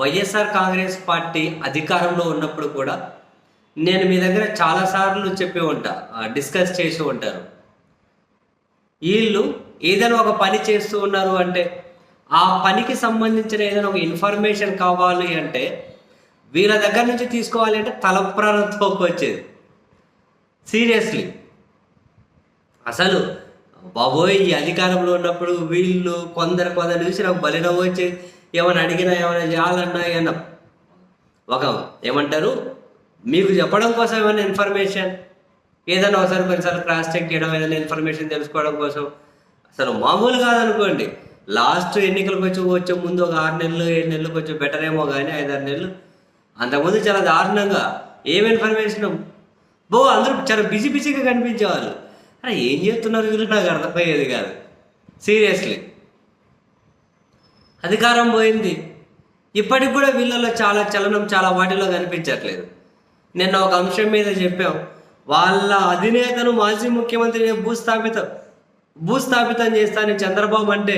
YSR Congress party అధికారంలో ఉన్నప్పుడు కూడా నేను మీ దగ్గర చాలాసార్లు చెప్పి ఉంటా డిస్కస్ చేసి ఉంటారు. వీళ్ళు ఏదైనా ఒక పని చేస్తూ ఉన్నారు అంటే ఆ పనికి సంబంధించిన ఏదైనా ఒక ఇన్ఫర్మేషన్ కావాలి అంటే వీళ్ళ దగ్గర నుంచి తీసుకోవాలి అంటే తలప్రాణంతో వచ్చేది సీరియస్లీ. అసలు బాబోయ్ ఈ అధికారంలో ఉన్నప్పుడు వీళ్ళు కొందరు కొందరు చూసి నాకు బలిన వచ్చేది ఏమైనా అడిగినా ఏమైనా చేయాలన్నా ఏమన్నా. ఒక ఏమంటారు? మీకు చెప్పడం కోసం ఏమైనా ఇన్ఫర్మేషన్ ఏదైనా ఒకసారి కొన్నిసార్లు క్రాస్ చెక్ చేయడం ఏదైనా ఇన్ఫర్మేషన్ తెలుసుకోవడం కోసం. అసలు మామూలు కాదనుకోండి. లాస్ట్ ఎన్నికలకు వచ్చి వచ్చే ముందు ఒక ఆరు నెలలు ఏడు నెలలు కొంచెం బెటర్ ఏమో కానీ ఐదారు నెలలు. అంతకుముందు చాలా దారుణంగా ఏం ఇన్ఫర్మేషన్ బో అందరూ చాలా బిజీ బిజీగా కనిపించేవాళ్ళు. అరే ఏం చేస్తున్నారు వీళ్ళు? నాకు అర్థమయ్యేది కాదు. సీరియస్లీ అధికారం పోయింది. ఇప్పటికి కూడా వీళ్ళలో చాలా చలనం చాలా వాటిలో కనిపించట్లేదు. నిన్న ఒక అంశం మీద చెప్పాం. వాళ్ళ అధినేతను మాజీ ముఖ్యమంత్రిని భూస్థాపితం భూస్థాపితం చేస్తాను చంద్రబాబు అంటే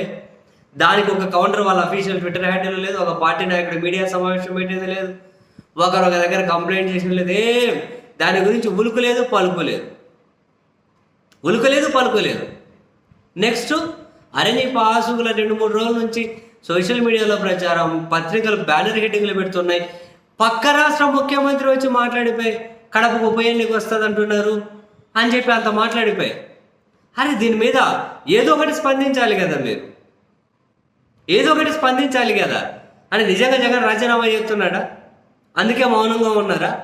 దానికి ఒక కౌంటర్ వాళ్ళ అఫీషియల్ ట్విట్టర్ హ్యాండిల్ లేదు ఒక పార్టీ నాయకుడు మీడియా సమావేశం పెట్టేది లేదు ఒకరు ఒక దగ్గర కంప్లైంట్ చేసిన లేదు ఏం? దాని గురించి ఉలుకు లేదు పలుకు లేదు. ఉలుకు లేదు పలుకు లేదు. నెక్స్ట్ అరే నీ పాసుగుల రెండు మూడు రోజుల నుంచి సోషల్ మీడియాలో ప్రచారం పత్రికలు బ్యానర్ హెడ్డింగ్లు పెడుతున్నాయి. పక్క రాష్ట్ర ముఖ్యమంత్రి వచ్చి మాట్లాడిపోయి కడపకు ఉప ఎన్నిక వస్తుంది అంటున్నారు అని చెప్పి అంత మాట్లాడిపోయి. అరే దీని మీద ఏదో ఒకటి స్పందించాలి కదా మీరు. ఏదో ఒకటి స్పందించాలి కదా. అని నిజంగా జగన్ రాజీనామా చేస్తున్నాడా? అందుకే మౌనంగా ఉన్నారా?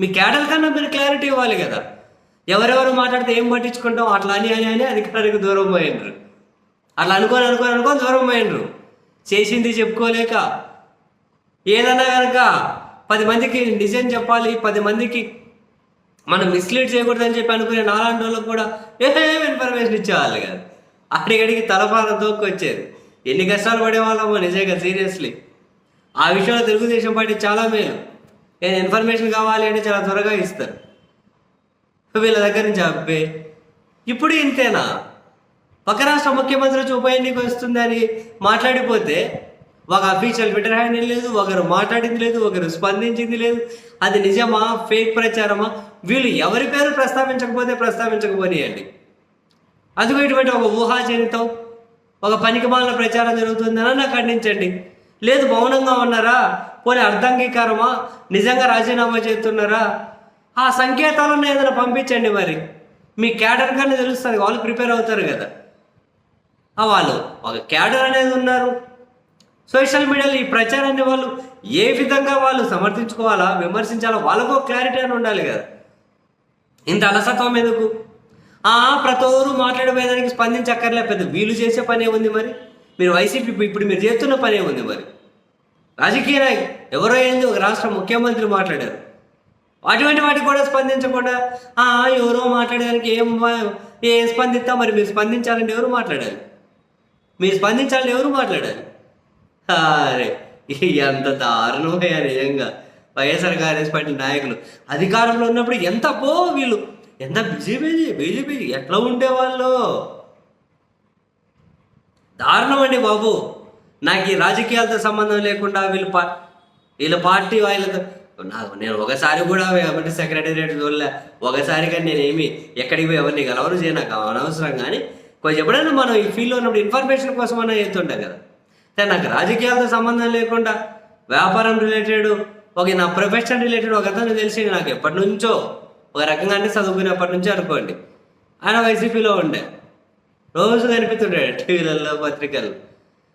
మీ క్యాడల్ కన్నా మీరు క్లారిటీ ఇవ్వాలి కదా. ఎవరెవరు మాట్లాడితే ఏం పట్టించుకుంటాం? అట్లా అని అని అని అధికారికి దూరం పోయినారు. అట్లా అనుకొని అనుకొని అనుకొని దూరం పోయినరు చేసింది చెప్పుకోలేక. ఏదన్నా కనుక పది మందికి నిజం చెప్పాలి పది మందికి మనం మిస్లీడ్ చేయకూడదని చెప్పి అనుకునే నాలాంటి వాళ్ళకు కూడా ఏం ఇన్ఫర్మేషన్ ఇచ్చేవాళ్ళు కదా. అడిగడికి తలపాల తోక్కు వచ్చేది ఎన్ని కష్టాలు పడేవాళ్ళమో నిజంగా సీరియస్లీ ఆ విషయంలో తెలుగుదేశం పార్టీ చాలా మేలు. ఏదైనా ఇన్ఫర్మేషన్ కావాలి అంటే చాలా త్వరగా ఇస్తారు. వీళ్ళ దగ్గర నుంచి అబ్బే ఇప్పుడు ఇంతేనా? పక్క రాష్ట్ర ముఖ్యమంత్రి వచ్చి ఉప ఎన్నిక వస్తుందని మాట్లాడిపోతే ఒక అఫీషియల్ ట్విట్టర్ హ్యాండిల్ లేదు ఒకరు మాట్లాడింది లేదు ఒకరు స్పందించింది లేదు. అది నిజమా ఫేక్ ప్రచారమా? వీళ్ళు ఎవరి పేరు ప్రస్తావించకపోతే ప్రస్తావించకపోనియండి. అదిగో ఇటువంటి ఒక ఊహాజనితం ఒక పనికిమాల ప్రచారం జరుగుతుందని నాకు ఖండించండి. లేదు మౌనంగా ఉన్నారా? పోనీ అర్ధాంగీకారమా? నిజంగా రాజీనామా చేస్తున్నారా? ఆ సంకేతాలను ఏదైనా పంపించండి మరి. మీ క్యాడర్ కన్నా తెలుస్తుంది వాళ్ళు ప్రిపేర్ అవుతారు కదా. వాళ్ళు ఒక క్యాడర్ అనేది ఉన్నారు. సోషల్ మీడియాలో ఈ ప్రచారాన్ని వాళ్ళు ఏ విధంగా వాళ్ళు సమర్థించుకోవాలా విమర్శించాలా వాళ్ళకు క్లారిటీ అని ఉండాలి కదా. ఇంత అలసత్వం ఎందుకు? ఆ ప్రతోరు మాట్లాడబోయేదానికి స్పందించక్కర్లే పెద్ద వీళ్ళు చేసే పనే ఉంది మరి. మీరు వైసీపీ ఇప్పుడు మీరు చేస్తున్న పనే ఉంది మరి. రాజకీయ నాయకు ఎవరో ఏంది ఒక రాష్ట్ర ముఖ్యమంత్రి మాట్లాడారు. అటువంటి వాటికి కూడా స్పందించకుండా ఎవరో మాట్లాడడానికి ఏం ఏ స్పందిస్తా మరి మీరు స్పందించాలంటే ఎవరు మాట్లాడాలి? మీరు స్పందించాలని ఎవరు మాట్లాడాలి అరే ఎంత దారుణమయ్యా నిజంగా. వైఎస్ఆర్ కాంగ్రెస్ పార్టీ నాయకులు అధికారంలో ఉన్నప్పుడు ఎంత పో వీళ్ళు. ఎంత బిజీ బిజీ బిజీ బిజీ. ఎట్లా ఉండేవాళ్ళు? దారుణం అండి బాబు. నాకు ఈ రాజకీయాలతో సంబంధం లేకుండా వీళ్ళు పా వీళ్ళ పార్టీ వాళ్ళతో నాకు నేను ఒకసారి కూడా ఏమంటే సెక్రటేరియట్ చూడలే ఒకసారిగా నేనేమి ఎక్కడికి పోయి ఎవరిని కలవరు చేయ నాకు అనవసరం. కానీ ఎప్పుడైనా మనం ఈ ఫీల్డ్లో ఉన్నప్పుడు ఇన్ఫర్మేషన్ కోసం మనం చేస్తుంటాం కదా. అంటే నాకు రాజకీయాలతో సంబంధం లేకుండా వ్యాపారం రిలేటెడ్ ఒక నా ప్రొఫెషన్ రిలేటెడ్ ఒక అతను తెలిసింది నాకు ఎప్పటి నుంచో. ఒక రకంగా అంటే చదువుకునేప్పటి నుంచో అనుకోండి. ఆయన వైసీపీలో ఉండే. రోజు కనిపిస్తుండే టీవీలలో పత్రికలు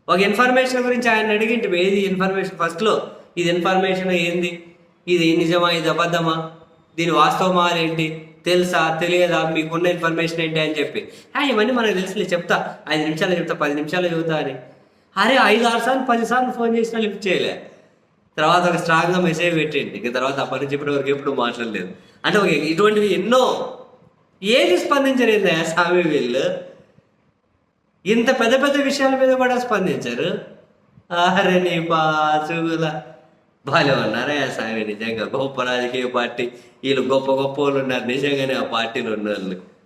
ఒక ఇన్ఫర్మేషన్ గురించి ఆయన అడిగింటి ఏది ఇన్ఫర్మేషన్ ఫస్ట్లో ఇది ఇన్ఫర్మేషన్ ఏంది? ఇది నిజమా? ఇది అబద్ధమా? దీని వాస్తవమా? ఏంటి తెలుసా? తెలియదా? మీకున్న ఇన్ఫర్మేషన్ ఏంటి అని చెప్పి. ఇవన్నీ మనకు తెలుసులే చెప్తా. ఐదు నిమిషాలు చెప్తా పది నిమిషాలు చెబుతా అని. అరే ఐదు ఆరు సార్లు పది సార్లు ఫోన్ చేసినా లిఫ్ట్ చేయలే. తర్వాత ఒక స్ట్రాంగ్గా మెసేజ్ పెట్టింది ఇంకా తర్వాత అప్పటి నుంచి ఇప్పటి వరకు ఎప్పుడు మాట్లాడలేదు. అంటే ఒక ఇటువంటివి ఎన్నో. ఏది స్పందించలేదు స్వామి వీళ్ళు. ఇంత పెద్ద పెద్ద విషయాల మీద కూడా స్పందించారు. అరే నీ పాసుగుల. భలే ఉన్నారా స్వామి నిజంగా. గొప్ప రాజకీయ పార్టీ. వీళ్ళు గొప్ప గొప్ప వాళ్ళు ఉన్నారు. నిజంగానే ఆ పార్టీలు ఉన్న వాళ్ళు